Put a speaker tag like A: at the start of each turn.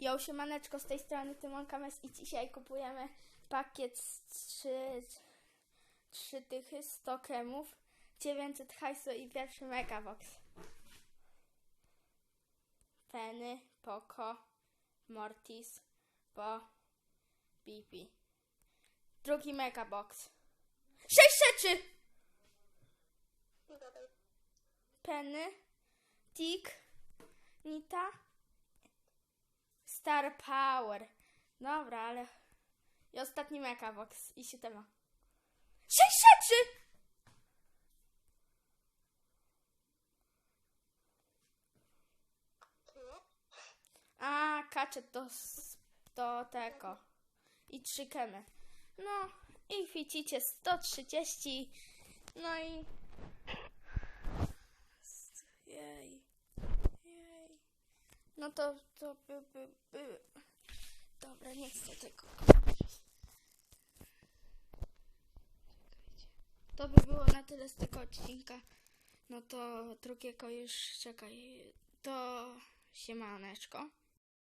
A: Jo, siemaneczko, z tej strony Tymonka Mes i dzisiaj kupujemy pakiet z 3, 3 tychy 100 kemów, 900 hajsu i pierwszy megabox. Penny, Poco, Mortis, Bo, Bibi. Drugi megabox. Sześć rzeczy! Penny, Tick, Nita, Star Power. Dobra, ale. I ostatni Megabox i się tema. Sześć rzeczy! A, kaczet do, do tego. I trzy kemy. No, i widzicie 130. No i. No to, to by, by, by. Dobra, nie chcę tego. To by było na tyle z tego odcinka. No to drugiego już czekaj. To siemaneczko.